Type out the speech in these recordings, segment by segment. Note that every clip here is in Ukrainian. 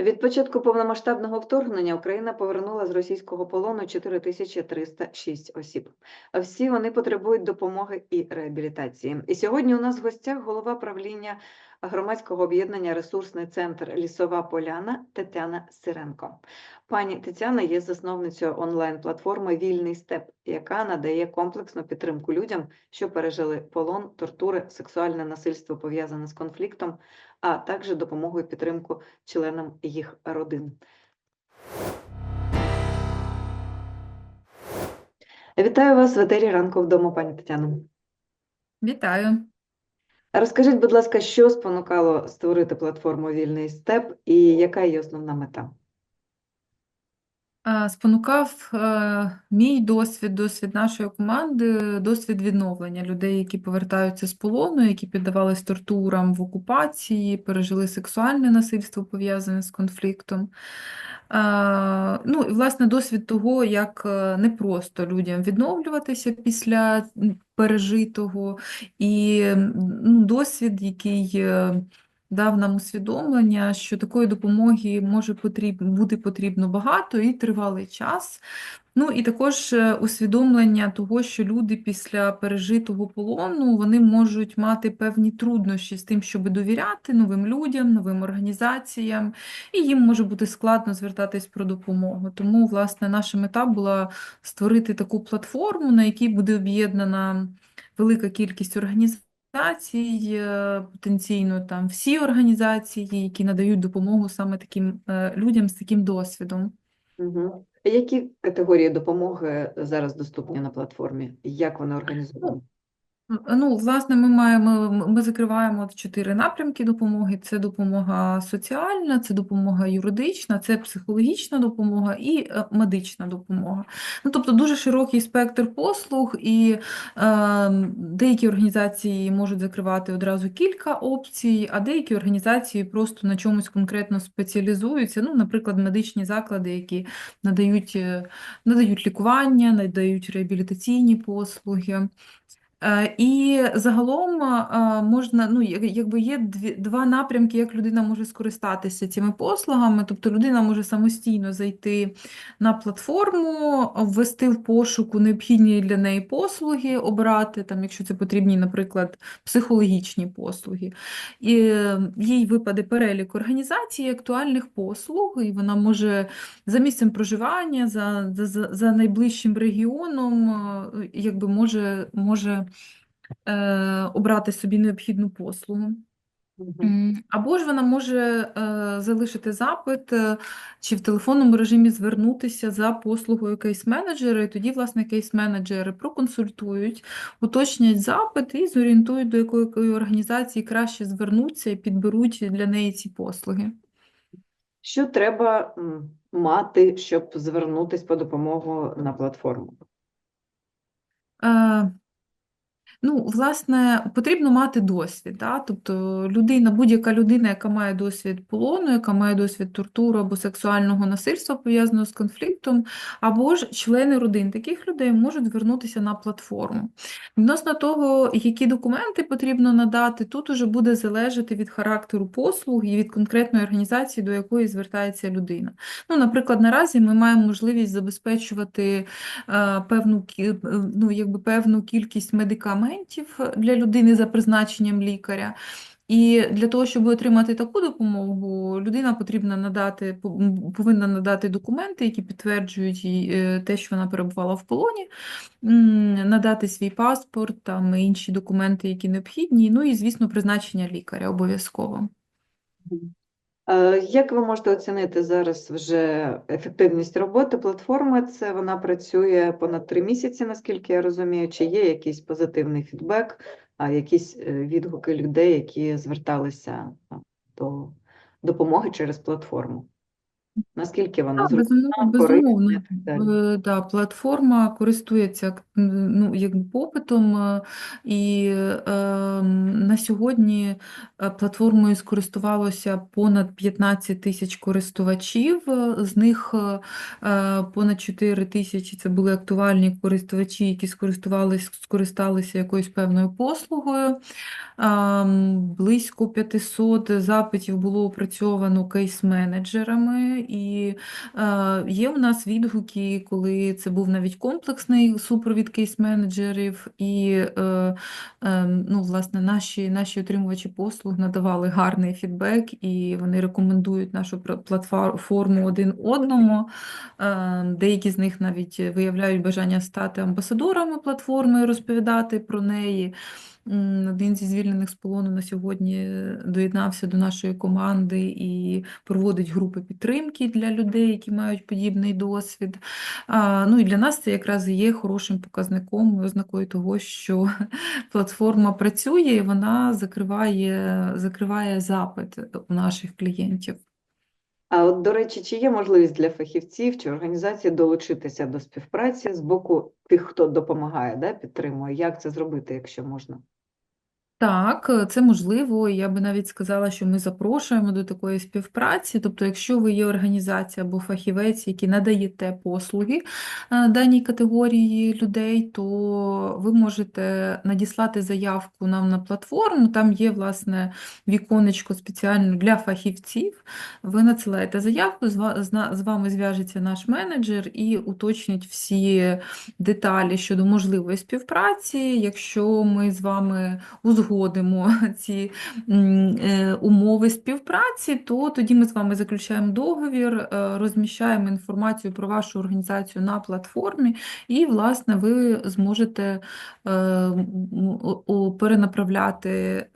Від початку повномасштабного вторгнення Україна повернула з російського полону 4306 осіб. Всі вони потребують допомоги і реабілітації. І сьогодні у нас в гостях голова правління громадського об'єднання Ресурсний центр Лісова Поляна Тетяна Сиренко. Пані Тетяна є засновницею онлайн-платформи Вільний степ, яка надає комплексну підтримку людям, що пережили полон, тортури, сексуальне насильство пов'язане з конфліктом, а також допомогу і підтримку членам їх родин. Вітаю вас в етері ранку вдома, пані Тетяно. Вітаю. Розкажіть, будь ласка, що спонукало створити платформу Вільний степ і яка її основна мета? А, Спонукав е, мій досвід, досвід нашої команди, досвід відновлення людей, які повертаються з полону, які піддавались тортурам в окупації, пережили сексуальне насильство пов'язане з конфліктом. Ну, і, власне, досвід того, як е, непросто людям відновлюватися після пережитого, і ну, досвід, який е, дав нам усвідомлення, що такої допомоги може потріб, бути потрібно багато і тривалий час. Ну і також е, усвідомлення того, що люди після пережитого полону вони можуть мати певні труднощі з тим, щоб довіряти новим людям, новим організаціям, і їм може бути складно звертатись про допомогу. Тому, власне, наша мета була створити таку платформу, на якій буде об'єднана велика кількість організацій. Організацій, е, потенційно там всі організації, які надають допомогу саме таким е, людям з таким досвідом. Угу. Які категорії допомоги зараз доступні на платформі? Як вони організовані? Ну, власне, ми маємо, ми закриваємо чотири напрямки допомоги: це допомога соціальна, це допомога юридична, це психологічна допомога і е, медична допомога. Ну, тобто дуже широкий спектр послуг, і е, деякі організації можуть закривати одразу кілька опцій, а деякі організації просто на чомусь конкретно спеціалізуються. Ну, наприклад, медичні заклади, які надають, е, надають лікування, надають реабілітаційні послуги. Е, І загалом е, можна, ну, як- якби є дві, два напрямки, як людина може скористатися цими послугами. Тобто людина може самостійно зайти на платформу, ввести в пошуку необхідні для неї послуги, обрати, там, якщо це потрібні, наприклад, психологічні послуги. І е, їй випаде перелік організацій актуальних послуг, і вона може за місцем проживання, за, за, за- найближчим регіоном, якби може, може е, обрати собі необхідну послугу. Угу. Або ж вона може е, залишити запит е, чи в телефонному режимі звернутися за послугою кейс-менеджера, і тоді, власне, кейс-менеджери проконсультують, уточнять запит і зорієнтують, до якої організації краще звернутися і підберуть для неї ці послуги. Що треба мати, щоб звернутися по допомогу на платформу? Ну, власне, потрібно мати досвід. Да? Тобто людина, будь-яка людина, яка має досвід полону, яка має досвід тортури або сексуального насильства пов'язаного з конфліктом, або ж члени родин таких людей можуть звернутися на платформу. Відносно того, які документи потрібно надати, тут уже буде залежати від характеру послуг і від конкретної організації, до якої звертається людина. Ну, наприклад, наразі ми маємо можливість забезпечувати е, певну, ну, якби певну кількість медикаментів для людини за призначенням лікаря. І для того, щоб отримати таку допомогу, людина потрібна надати, повинна надати документи, які підтверджують їй, е, те, що вона перебувала в полоні, надати свій паспорт, там інші документи, які необхідні. Ну і, звісно, призначення лікаря обов'язково. Е, Як ви можете оцінити зараз вже ефективність роботи платформи? Це вона працює понад три місяці, наскільки я розумію. Чи є якийсь позитивний фідбек, а якісь е, відгуки людей, які зверталися до допомоги через платформу? Наскільки вона Так, зручна, безумовно, корисна безумовно. і так далі? Е, Да, платформа користується ну, якби попитом, е, і е, на сьогодні е, платформою скористувалося понад 15 тисяч користувачів, е, з них е, е, понад 4 тисячі це були актуальні користувачі, які скористувались, скористалися якоюсь певною послугою. Ам, Близько 500 запитів було опрацьовано кейс-менеджерами, і е, є у нас відгуки, коли це був навіть комплексний супровід кейс-менеджерів, і е, е, ну, власне, наші, наші отримувачі послуг надавали гарний фідбек, і вони рекомендують нашу платформу один одному. Е, Деякі з них навіть виявляють бажання стати амбасадорами платформи розповідати про неї. Один зі звільнених з полону на сьогодні е, доєднався до нашої команди і проводить групи підтримки для людей, які мають подібний досвід. Ну і для нас це якраз є хорошим показником, ознакою того, що платформа працює і вона закриває, закриває запит у наших клієнтів. А от, до речі, чи є можливість для фахівців чи організацій долучитися до співпраці з боку тих, хто допомагає, да, підтримує? Як це зробити, якщо можна? Так, е, це можливо. і Я би навіть сказала, що ми запрошуємо до такої співпраці. Тобто, якщо ви є організація або фахівець, які надаєте послуги е, даній категорії людей, то ви можете надіслати заявку нам на платформу. Там є, власне, віконечко спеціально для фахівців. Ви надсилаєте заявку, з з вами зв'яжеться наш менеджер і уточнить всі деталі щодо можливої співпраці. Якщо ми з вами узгодимо ці е, умови співпраці, то тоді ми з вами заключаємо договір, е, розміщаємо інформацію про вашу організацію на платформі, і, власне, ви зможете е, перенаправляти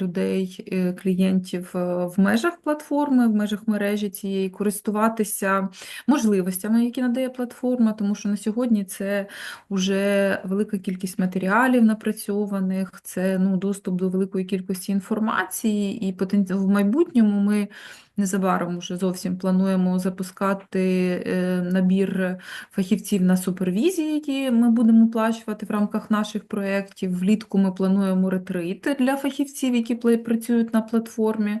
людей, клієнтів в межах платформи, в межах мережі цієї, користуватися можливостями, які надає платформа, тому що на сьогодні це вже велика кількість матеріалів напрацьованих, це ну, доступ до великої кількості інформації, і в майбутньому ми незабаром вже зовсім плануємо запускати е, набір фахівців на супервізії, які ми будемо оплачувати в рамках наших проєктів. Влітку ми плануємо ретрити для фахівців, які працюють на платформі,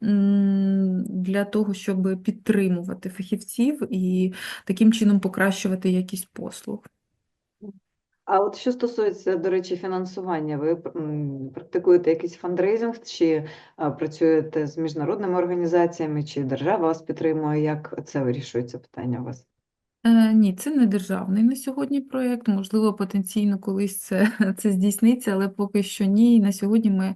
для того, щоб підтримувати фахівців і таким чином покращувати якість послуг. А от що стосується, до речі, фінансування, ви практикуєте якийсь фандрейзинг, чи працюєте з міжнародними організаціями, чи держава вас підтримує? Як це вирішується питання у вас? Е, Ні, це не державний на сьогодні проєкт. Можливо, потенційно колись це, це здійсниться, але поки що ні. На сьогодні ми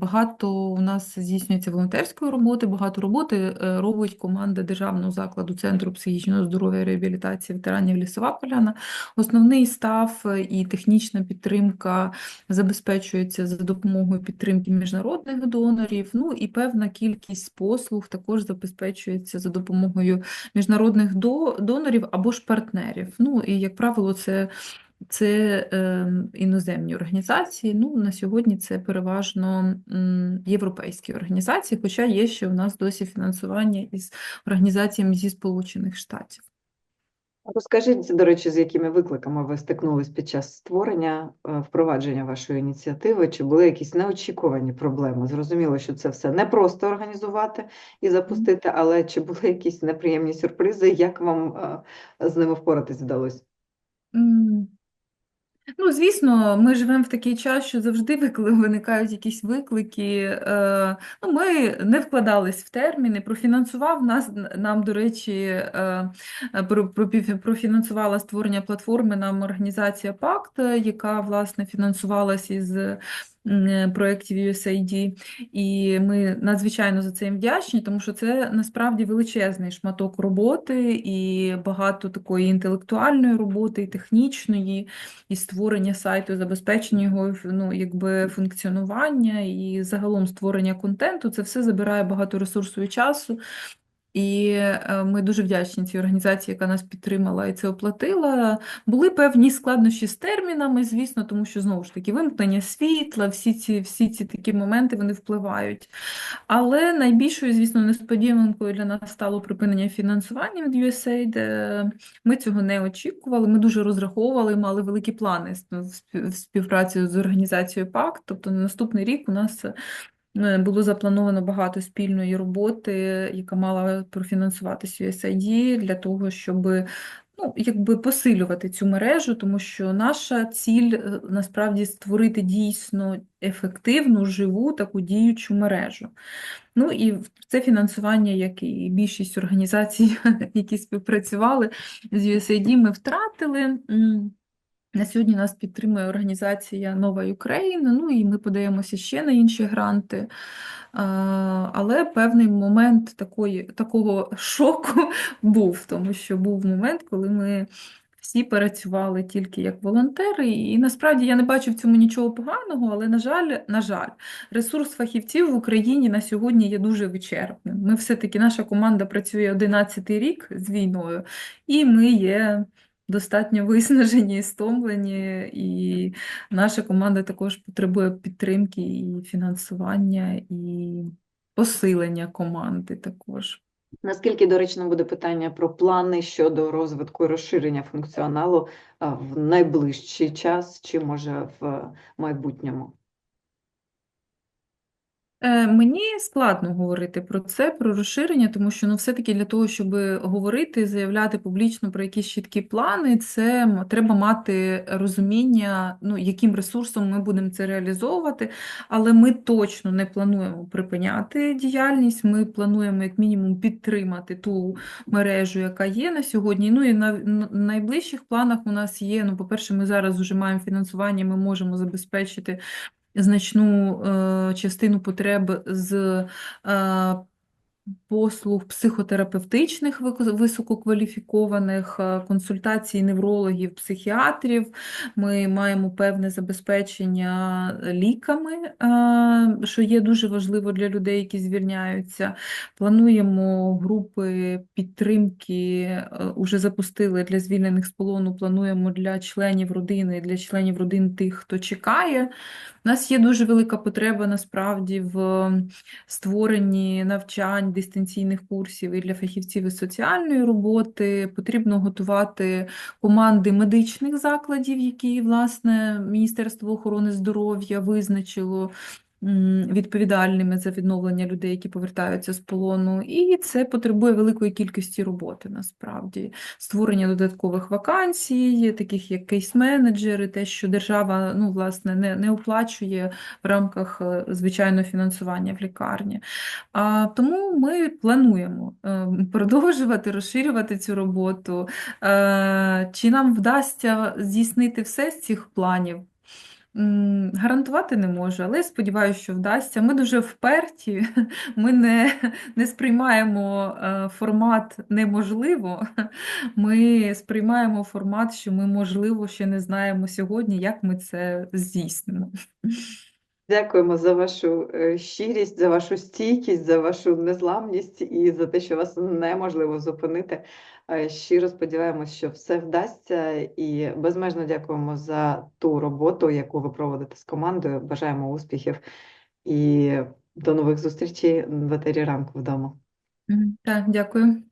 багато у нас здійснюється волонтерської роботи, багато роботи е, робить команда Державного закладу Центру психічного здоров'я і реабілітації ветеранів Лісова Поляна. Основний став е, і технічна підтримка забезпечується за допомогою підтримки міжнародних донорів. Ну і певна кількість послуг також забезпечується за допомогою міжнародних до- донорів або ж партнерів. Ну і, як правило, це, це е, іноземні організації. Ну, на сьогодні це переважно європейські організації, хоча є ще у нас досі фінансування із організаціями зі Сполучених Штатів. Розкажіть, до речі, з якими викликами ви стикнулись під час створення, е, впровадження вашої ініціативи? Чи були якісь неочікувані проблеми? Зрозуміло, що це все не просто організувати і запустити, але чи були якісь неприємні сюрпризи? Як вам е, з ними впоратись вдалося? Ну, звісно, ми живемо в такий час, що завжди викли- виникають якісь виклики. Е, Ну, ми не вкладались в терміни. Профінансував нас нам, до речі, е, е, про- пропів- профінансувала створення платформи нам організація Пакт, яка власне фінансувалась із проєктів USAID. І ми надзвичайно за це їм вдячні, тому що це насправді величезний шматок роботи і багато такої інтелектуальної роботи, і технічної і створення сайту, забезпечення його ну, якби функціонування і загалом створення контенту, це все забирає багато ресурсу і часу. І е, ми дуже вдячні цій організації, яка нас підтримала і це оплатила. Були певні складнощі з термінами, звісно, тому що знову ж таки вимкнення світла, всі ці, всі ці такі моменти вони впливають. Але найбільшою, звісно, несподіванкою для нас стало припинення фінансування від USAID. Ми цього не очікували. Ми дуже розраховували, мали великі плани в спів- співпраці з організацією ПАК. Тобто на наступний рік у нас було заплановано багато спільної роботи, яка мала профінансуватися USAID для того, щоб ну, якби посилювати цю мережу, тому що наша ціль е, насправді створити дійсно ефективну, живу таку діючу мережу. Ну і це фінансування, як і більшість організацій, які співпрацювали з USAID, ми втратили. На сьогодні нас підтримує організація Нова Україна, ну і ми подаємося ще на інші гранти. Але певний момент такої, такого шоку був, тому що був момент, коли ми всі працювали тільки як волонтери, і насправді я не бачу в цьому нічого поганого, але, на жаль, на жаль, ресурс фахівців в Україні на сьогодні є дуже вичерпним. Ми все-таки, наша команда працює 11 рік з війною, і ми є достатньо виснажені і стомлені, і наша команда також потребує підтримки і фінансування, і посилення команди також. Наскільки доречно буде питання про плани щодо розвитку і розширення функціоналу в найближчий час, чи може в майбутньому? Е, Мені складно говорити про це, про розширення, тому що ну, все-таки для того, щоб говорити, заявляти публічно про якісь чіткі плани, це треба мати розуміння, ну, яким ресурсом ми будемо це реалізовувати. Але ми точно не плануємо припиняти діяльність. Ми плануємо як мінімум підтримати ту мережу, яка є на сьогодні. Ну і на, на найближчих планах у нас є. Ну, по-перше, ми зараз вже маємо фінансування, ми можемо забезпечити значну е, частину потреб з е, послуг психотерапевтичних висококваліфікованих, е, консультацій неврологів, психіатрів. Ми маємо певне забезпечення ліками, е, що є дуже важливо для людей, які звільняються. Плануємо групи підтримки, е, уже запустили для звільнених з полону, плануємо для членів родини, для членів родин тих, хто чекає. У нас є дуже велика потреба насправді в створенні навчань, дистанційних курсів і для фахівців із соціальної роботи. Потрібно готувати команди медичних закладів, які, власне, Міністерство охорони здоров'я визначило відповідальними за відновлення людей, які повертаються з полону. І це потребує великої кількості роботи насправді. Створення додаткових вакансій, таких як кейс-менеджери, те, що держава ну, власне, не, не оплачує в рамках е, звичайного фінансування в лікарні. А, тому ми плануємо е, продовжувати розширювати цю роботу. Е, Чи нам вдасться здійснити все з цих планів? Гарантувати не можу, але сподіваюся, що вдасться. Ми дуже вперті, ми не, не сприймаємо е, формат неможливо, ми сприймаємо формат, що ми, можливо, ще не знаємо сьогодні, як ми це здійснимо. Дякуємо за вашу е, щирість, за вашу стійкість, за вашу незламність і за те, що вас неможливо зупинити. Е, Щиро сподіваємось, що все вдасться, і безмежно дякуємо за ту роботу, яку ви проводите з командою. Бажаємо успіхів і до нових зустрічей в етері ранку вдома. Так, дякую.